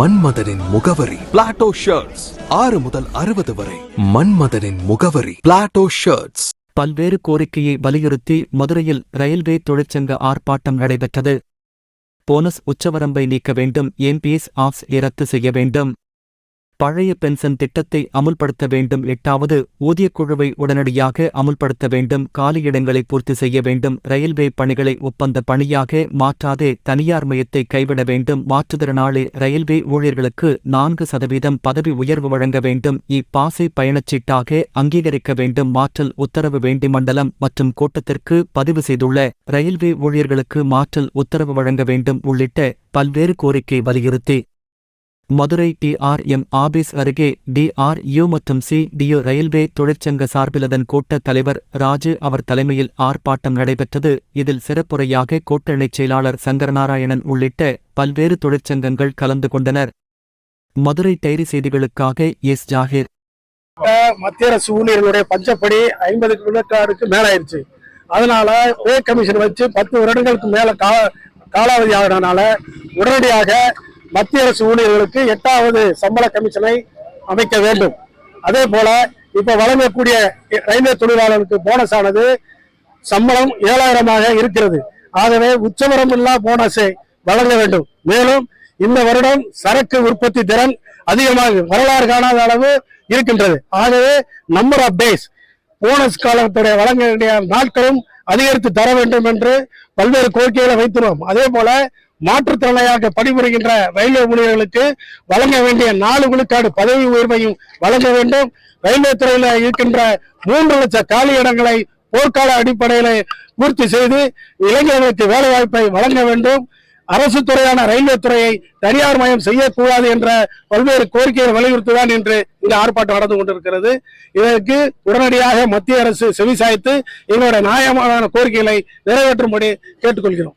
மன்மதனின் முகவரி. Plato shirts ஆறு முதல் அறுபது வரை. மன்மதனின் முகவரி. பிளாட்டோ ஷர்ட்ஸ் பல்வேறு கோரிக்கையை வலியுறுத்தி மதுரையில் ரயில்வே தொழிற்சங்க ஆர்ப்பாட்டம் நடைபெற்றது. போனஸ் உச்சவரம்பை நீக்க வேண்டும். எம்பிஎஸ் ஆஃப்ஸ் ரத்து செய்ய வேண்டும். பழைய பென்ஷன் திட்டத்தை அமுல்படுத்த வேண்டும். எட்டாவது ஊதியக் குழுவை உடனடியாக அமுல்படுத்த வேண்டும். காலியிடங்களை பூர்த்தி செய்ய வேண்டும். ரயில்வே பணிகளை ஒப்பந்த பணியாக மாற்றாதே. தனியார் மையத்தை கைவிட வேண்டும். மாற்றுத்திறனாளி ரயில்வே ஊழியர்களுக்கு நான்கு சதவீதம் பதவி உயர்வு வழங்க வேண்டும். இப்பாசை பயணச்சீட்டாக அங்கீகரிக்க வேண்டும். மாற்றல் உத்தரவு வேண்டி மண்டலம் மற்றும் கூட்டத்திற்கு பதிவு செய்துள்ள ரயில்வே ஊழியர்களுக்கு மாற்றல் உத்தரவு வழங்க வேண்டும். உள்ளிட்ட பல்வேறு கோரிக்கை வலியுறுத்தி மதுரை டிஆர்எம் ஆபீஸ் அருகே டிஆர்யு மற்றும் சிடியு ரயில்வே தொழிற்சங்க சார்பிலதன் கோட்ட தலைவர் ராஜு அவர் தலைமையில் ஆர்ப்பாட்டம் நடைபெற்றது. இதில் சிறப்புரையாக கூட்டணிச் செயலாளர் சங்கரநாராயணன் உள்ளிட்ட பல்வேறு தொழிற்சங்கங்கள் கலந்து கொண்டனர். மதுரை டைரி செய்திகளுக்காக எஸ் ஜாகிர். மத்திய அரசு ஊழியர்களுடைய பஞ்சப்படி ஐம்பது விழுக்காடுக்கு மேல ஆயிருச்சு அதனால பே கமிஷன் வச்சு பத்து வருடங்களுக்கு மேல கா- காலாவதி ஆகிறதுனால உடனடியாக மத்திய அரசு ஊழியர்களுக்கு எட்டாவது சம்பள கமிஷனை அமைக்க வேண்டும். அதே போல இப்ப வழங்கக்கூடிய ரயில்வே தொழிலாளர்களுக்கு போனஸ் ஆனது சம்பளம் ஏழாயிரமாக இருக்கிறது. ஆகவே உச்சவரம்பில்லா போனஸை வழங்க வேண்டும். மேலும் இந்த வருடம் சரக்கு உற்பத்தி திறன் அதிகமாக வரலாறு காணாத அளவு இருக்கின்றது. ஆகவே நம்பர் ஆஃப் டேஸ் போனஸ் காலத்துடைய வழங்க வேண்டிய நாட்களும் அதிகரித்து தர வேண்டும் என்று பல்வேறு கோரிக்கைகளை வைத்துள்ளோம். அதே போல மாற்றுத்திறனாக பணிபுரிகின்ற ரயில்வே ஊழியர்களுக்கு வழங்க வேண்டிய நாலு விழுக்காடு பதவி உயர்வையும் வழங்க வேண்டும். ரயில்வே துறையில இருக்கின்ற மூன்று லட்சம் காலி இடங்களை போர்க்கால அடிப்படையில் பூர்த்தி செய்து இளைஞர்களுக்கு வேலைவாய்ப்பை வழங்க வேண்டும். அரசு துறையான ரயில்வே துறையை தனியார் மயம் செய்யக்கூடாது என்ற பல்வேறு கோரிக்கைகளை வலியுறுத்துதான் இன்று இந்த ஆர்ப்பாட்டம் நடந்து கொண்டிருக்கிறது. இதற்கு உடனடியாக மத்திய அரசு செவிசாய்த்து எங்களுடைய நியாயமான கோரிக்கைகளை நிறைவேற்றும்படி கேட்டுக்கொள்கிறோம்.